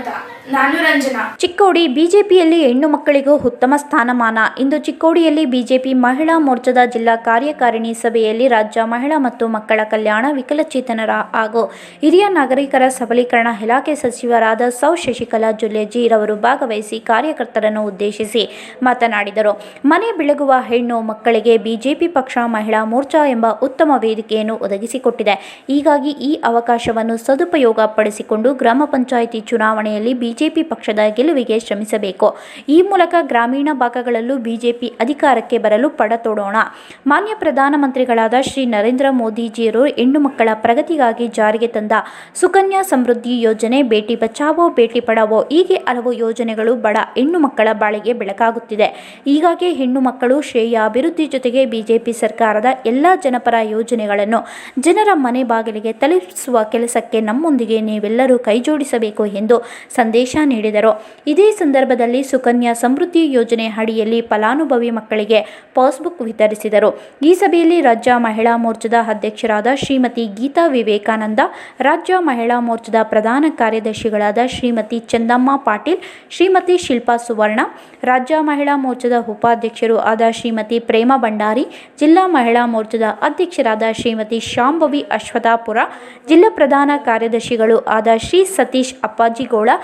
encanta. Chikkodi ಬಿಜೆಪಿಯಲ್ಲಿ ಹೆಣ್ಣು ಮಕ್ಕಳಿಗೂ ಉತ್ತಮ ಸ್ಥಾನಮಾನ. ಇಂದು ಚಿಕ್ಕೋಡಿಯಲ್ಲಿ ಬಿಜೆಪಿ ಮಹಿಳಾ ಮೋರ್ಚಾದ ಜಿಲ್ಲಾ ಕಾರ್ಯಕಾರಿಣಿ ಸಭೆಯಲ್ಲಿ ರಾಜ್ಯ ಮಹಿಳಾ ಮತ್ತು ಮಕ್ಕಳ ಕಲ್ಯಾಣ ವಿಕಲಚೇತನರ ಹಾಗೂ ಹಿರಿಯ ನಾಗರಿಕರ ಸಬಲೀಕರಣ ಇಲಾಖೆ ಸಚಿವರಾದ ಸೌ ಶಶಿಕಲಾ ಜುಲೆಜಿ ರವರು ಭಾಗವಹಿಸಿ ಕಾರ್ಯಕರ್ತರನ್ನು ಉದ್ದೇಶಿಸಿ ಮಾತನಾಡಿದರು. ಮನೆ ಬೆಳಗುವ ಹೆಣ್ಣು ಮಕ್ಕಳಿಗೆ ಬಿಜೆಪಿ ಪಕ್ಷ ಮಹಿಳಾ ಮೋರ್ಚಾ ಎಂಬ ಉತ್ತಮ ವೇದಿಕೆಯನ್ನು ಒದಗಿಸಿಕೊಟ್ಟಿದೆ. ಹೀಗಾಗಿ ಈ ಅವಕಾಶವನ್ನು ಸದುಪಯೋಗ ಪಡಿಸಿಕೊಂಡು ಗ್ರಾಮ ಪಂಚಾಯಿತಿ ಚುನಾವಣೆಯಲ್ಲಿ ಬಿಜೆಪಿ ಪಕ್ಷದ ಗೆಲುವಿಗೆ ಶ್ರಮಿಸಬೇಕು. ಈ ಮೂಲಕ ಗ್ರಾಮೀಣ ಭಾಗಗಳಲ್ಲೂ ಬಿಜೆಪಿ ಅಧಿಕಾರಕ್ಕೆ ಬರಲು ಪಡತೊಡೋಣ ಮಾನ್ಯ ಪ್ರಧಾನಮಂತ್ರಿಗಳಾದ ಶ್ರೀ ನರೇಂದ್ರ ಮೋದಿಜಿಯವರು ಹೆಣ್ಣು ಮಕ್ಕಳ ಪ್ರಗತಿಗಾಗಿ ಜಾರಿಗೆ ತಂದ ಸುಕನ್ಯಾ ಸಮೃದ್ಧಿ ಯೋಜನೆ ಬೇಟಿ ಬಚಾವೋ, ಬೇಟಿ ಪಡಾವೋ ಹೀಗೆ ಹಲವು ಯೋಜನೆಗಳು ಬಡ ಹೆಣ್ಣು ಮಕ್ಕಳ ಬಾಳಿಗೆ ಬೆಳಕಾಗುತ್ತಿದೆ. ಹೀಗಾಗಿ ಹೆಣ್ಣು ಮಕ್ಕಳು ಶ್ರೇಯ ಅಭಿವೃದ್ಧಿ ಜೊತೆಗೆ ಬಿಜೆಪಿ ಸರ್ಕಾರದ ಎಲ್ಲ ಜನಪರ ಯೋಜನೆಗಳನ್ನು ಜನರ ಮನೆ ಬಾಗಿಲಿಗೆ ತಲುಪಿಸುವ ಕೆಲಸಕ್ಕೆ ನಮ್ಮೊಂದಿಗೆ ನೀವೆಲ್ಲರೂ ಕೈಜೋಡಿಸಬೇಕು ಎಂದು ಸಂದೇಶ ನೀಡಿದರು. ಇದೇ ಸಂದರ್ಭದಲ್ಲಿ ಸುಕನ್ಯಾ ಸಮೃದ್ಧಿ ಯೋಜನೆ ಅಡಿಯಲ್ಲಿ ಫಲಾನುಭವಿ ಮಕ್ಕಳಿಗೆ ಪಾಸ್ಬುಕ್ ವಿತರಿಸಿದರು. ಈ ಸಭೆಯಲ್ಲಿ ರಾಜ್ಯ ಮಹಿಳಾ ಮೋರ್ಚಾದ ಅಧ್ಯಕ್ಷರಾದ ಶ್ರೀಮತಿ ಗೀತಾ ವಿವೇಕಾನಂದ, ರಾಜ್ಯ ಮಹಿಳಾ ಮೋರ್ಚಾದ ಪ್ರಧಾನ ಕಾರ್ಯದರ್ಶಿಗಳಾದ ಶ್ರೀಮತಿ ಚಂದಮ್ಮ ಪಾಟೀಲ್, ಶ್ರೀಮತಿ ಶಿಲ್ಪಾ ಸುವರ್ಣ, ರಾಜ್ಯ ಮಹಿಳಾ ಮೋರ್ಚಾದ ಉಪಾಧ್ಯಕ್ಷರು ಆದ ಶ್ರೀಮತಿ ಪ್ರೇಮ ಭಂಡಾರಿ, ಜಿಲ್ಲಾ ಮಹಿಳಾ ಮೋರ್ಚಾದ ಅಧ್ಯಕ್ಷರಾದ ಶ್ರೀಮತಿ ಶಾಂಭವಿ ಅಶ್ವಥಾಪುರ, ಜಿಲ್ಲಾ ಪ್ರಧಾನ ಕಾರ್ಯದರ್ಶಿಗಳು ಆದ ಶ್ರೀ ಸತೀಶ್ ಅಪ್ಪಾಜಿಗೌಡ